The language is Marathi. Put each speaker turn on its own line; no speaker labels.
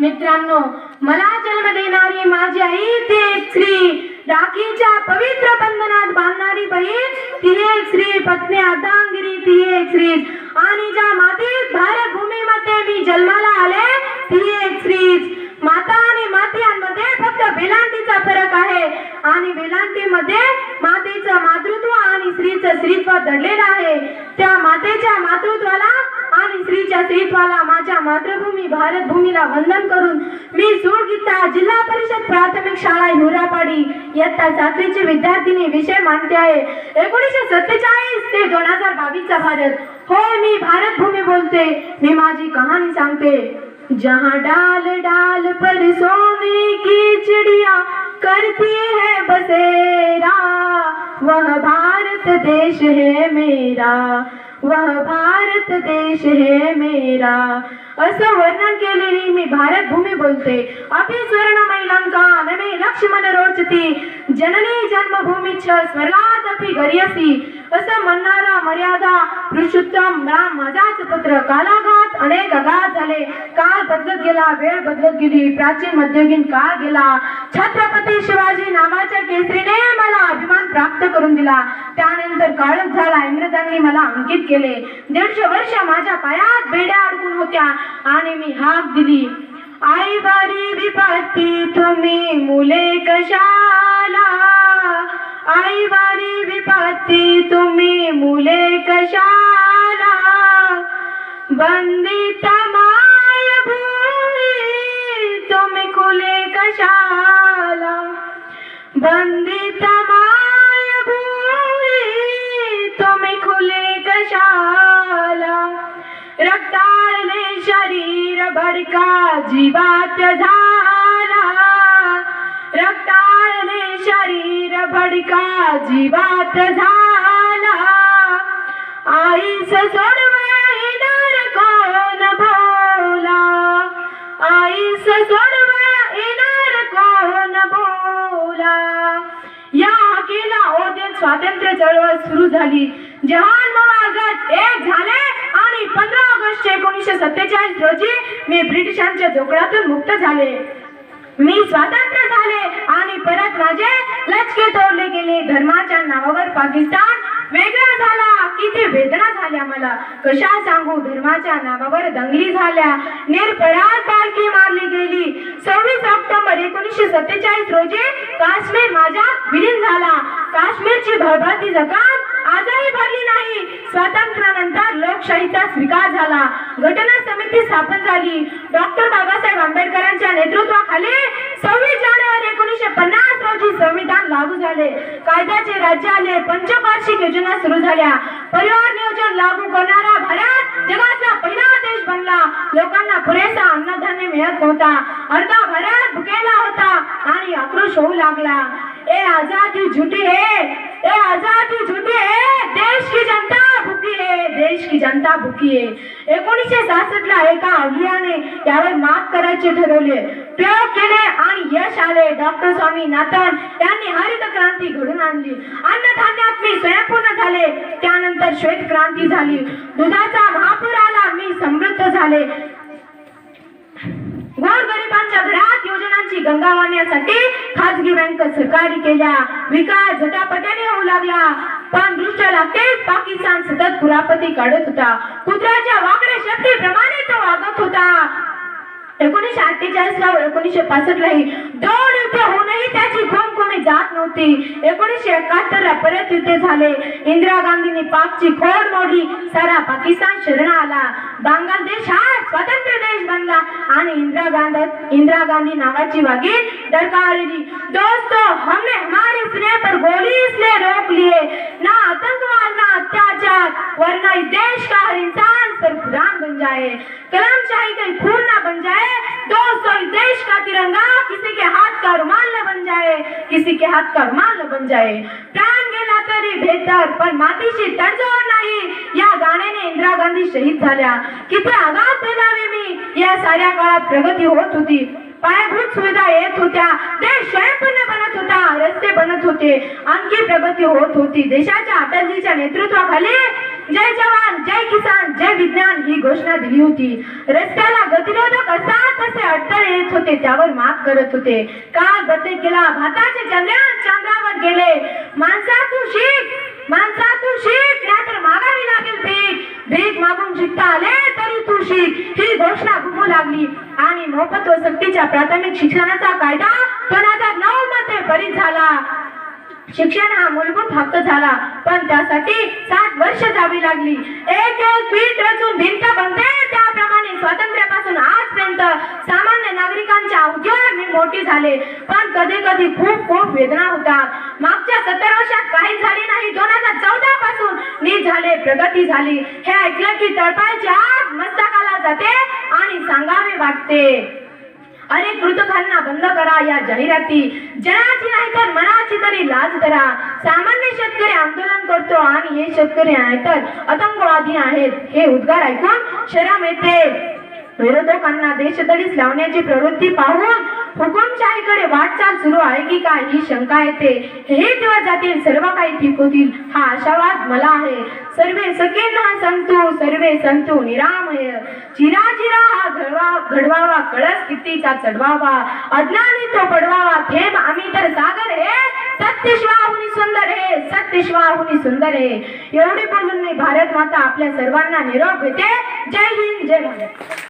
मित्रांनो मला जन्म देणारी माझी आई ती एक स्त्री. राखीच्या पवित्र बंधनात बांधणारी बहीण ती एक स्त्री. पत्नी अर्धांगिरी ती एक स्त्री. आणि ज्या मातीत भारत भूमीमध्ये मी जन्माला आले ती एक स्त्री. माता आणि माती यांमध्ये फक्त वेलांटीचा फरक आहे. आणि वेलांटीमध्ये मातेचं मातृत्व आणि स्त्रीचं स्त्रीत्व दडलेलं आहे. त्या मातेच्या मातृत्वाला आणि स्त्रीच्या स्त्रीत्वाला माझ्या मातृभूमी भारत भूमीला वंदन करून मी सुळगीता जिल्हा परिषद प्राथमिक शाळा हिवरापाडी इयत्ता सातवीची विद्यार्थिनी विषय मांडते आहे. एकोणीसशे सत्तेचाळीस ते दोन हजार बावीसचा भारत. होय मी भारत भूमी बोलते. मी माझी कहाणी सांगते. जहाँ डाल डाल पर सोने की चिड़िया करती है बसेरा वह भारत देश है मेरा. वह भारत देश है मेरा. असं वर्णन केलेली मी भारत भूमी बोलते. अभि स्वर्ण महिलांका नमे लक्ष्मण रोचती. जननी जन्मभूमी छ स्वर्गात अपि गरीयसी असं. म्हणणारा मर्यादा पुरुषोत्तम राम माझाच पुत्र कालागा अनेक अघात झाले. काळ बदलत गेला वेळ बदलत गेली प्राचीन मध्ययुगीन काळ गेला. छत्रपती शिवाजी नावाच्या केसरीने मला अभिमान प्राप्त करून दिला. त्यानंतर काळच झाला इंग्रजांनी मला अंकित केले. दीडशे वर्ष माझ्या पायात बेड्या अडकून होत्या आणि मी हाक दिली. आई बारी विपत्ती तुम्ही मुले कशाला? आई बारी विपत्ती तुम्ही मुले कशाला? बंदित माय भूमी तुम्ही खुले कशाला? बंदित माय भूमी तुम्ही खुले कशाला? रक्ताने शरीर भडका जीवात झाला. रक्ताने शरीर भडका जीवात झाला. आईस सोडवया येणार कोण बोला आईस सर्व येणार कोण बोला या केला ओदेत स्वातंत्र्य चळवळ सुरू झाली. जहान मवागत एक झाले आणि पंधरा ऑगस्ट एकोणीसशे सत्तेचाळीस रोजी मी ब्रिटिशांच्या जोकडातून मुक्त झाले. मी स्वातंत्र्य झाले आणि परत माझे लचके तोडले गेले. धर्माच्या नावावर पाकिस्तान वेदना झाल्या मला. कशा सांगू? धर्माच्या नावावर दंगली झाल्या. निरपराध बालकी मारली गेली. सव्वीस ऑक्टोबर एकोणीसशे सत्तेचाळीस रोजी काश्मीर माझ्या विलीन झाला. काश्मीरची भरभरती जकात आजही भरली नाही. स्वातंत्र्यानंतर लोकशाहीचा स्वीकार झाला. घटना समिती स्थापन झाली. डॉक्टर बाबासाहेब आंबेडकरांच्या नेतृत्वाखाली सव्वीस जानेवारी एकोणीसशे पन्नास रोजी संविधान झाले कायद्याचे राज्य आले. पंचवार्षिक योजना सुरू झाल्या. परिवार नियोजन लागू करणारा भारत जगातला पहिला देश बनला. लोकांना पुरेसा अन्नधान्य मिळत नव्हता. अर्धा भारत भुकेला होता आणि आक्रोश होऊ लागला. ए आजादी झुटी हे ए आजादी झुंडी है देश की जनता भुकी है देश की जनता भुकी आहे एकोणीसशे सहासष्ट ला एका अवलियाने यावर मात करायचे ठरवले. प्रयोग केले आणि यश आले. डॉक्टर स्वामी नाथन यांनी हरित क्रांती घडून आणली. अन्नधान्यात मी स्वयंपूर्ण झाले. त्यानंतर श्वेत क्रांती झाली. दुधाचा महापूर आला. मी समृद्ध झाले. गोरगरिबांच्या घरात योजनांची गंगा वाहण्यासाठी खाजगी बँक सरकारी केल्या. विकास झटापट्याने होऊ लागला. पण दृष्ट लागते पाकिस्तान सतत कुरापती काढत होता. कुत्र्याच्या वाकड्या शक्तीप्रमाणे तो वागत होता. एकोणीशे अठ्ठेचाळीस ला एकोणीशे पासष्ट लाही दोन होती. एकोणीसशे एकाहत्तर ला परत युद्ध झाले. इंदिरा गांधींनी पाकची खोड मोडली. सारा पाकिस्तान शरण आला. बांगलादेश हा स्वतंत्र देश बनला. आणि इंदिरा गांधी इंदिरा गांधी नावाची वागी दरकारली दोस्तों हमने हमारे स्नेह पर गोली इसलिए रोक लिए. ना आतंकवाद ना अत्याचार. वरना देश का हर इंसान सिर्फ राम बन जाए। कलम शाही कहीं खून ना बन जाए। दोस्तों इस देश का तिरंगा किसी के हाथ का रुमाल न बन जाए। किसी के हाथ का रुमाल न बन जाए। प्राण गेला तरी बेहतर पण मातीशी तडजोड नाही। या गाण्याने इंदिरा गांधी शहीद झाल्या। किती आघात पेलावे मी। या साऱ्या काळात प्रगती होत होती। पायाभूत सुविधा येत होत्या। देश स्वयंपूर्ण बनत होता। रस्ते बनत होते। आणखी प्रगती होत होती। देशाच्या अटलजीच्या नेतृत्वाखाली जय जवान जय किसान जय विज्ञान ही घोषणा दिली होती. रस्त्याला गतिरोधक असा तसे अडथळे येत होते त्यावर मात करत होते. काळ बदलत केला भाताचे जंगल चंद्रावर गेले. माणसा तू शिक माणसा तू शिक नाहीतर मागावी लागेल भीक. भीक मागून शिकता आले तरी तू शिक ही घोषणा घुमू लागली. आणि मोफत व सक्तीच्या प्राथमिक शिक्षणाचा कायदा दोन हजार नऊ मध्ये पारित झाला. शिक्षण हा मूलभूत हक्क झाला पण त्यासाठी सात वर्ष जावी लागली. एक एक पीठ रचून भिंत बनते त्याप्रमाणे स्वातंत्र्यापासून आजपर्यंत सामान्य नागरिकांच्या अवघ्यावर मी मोठी झाले. पण कधी कधी खूप खूप वेदना होतात मागच्या सत्तर वर्षात काही झाली नाही दोन हजार चौदा पासून मी झाले प्रगती झाली. हे ऐकलं की तळपायच्या मस्तकाला जाते आणि सांगावे वाटते. अनेक कृतकांना बंद करा या जाहिराती. जनाची नाही तर मनाची तरी लाज करा सामान्य शेतकरी आंदोलन करतो आणि हे शेतकरी आहे तर आतंकवादी आहेत. हे उद्गार ऐकून शरम येते. विरोधकांना देशदडीस लावण्याची प्रवृत्ती पाहून हुकुमशाहीकडे वाटचाल सुरू आहे की काय ही शंका येते. हे दिवस जातील सर्व काही ठीक होतील हा आशावाद मला आहे. सर्वे सखेना संतू सर्वे संतू निरामय. चिरा चिरा हा घडवा घडवावा कळस कितीचा चढवावा. अज्ञानी तो पडवावा थेंब आम्ही तर सागर हे. सत्य शिवाहुनी सुंदर हे सत्य शिवाहुनी सुंदर हे. एवढे बोलून मी भारत माता आपल्या सर्वांना निरोप घेते. जय हिंद जय भारत.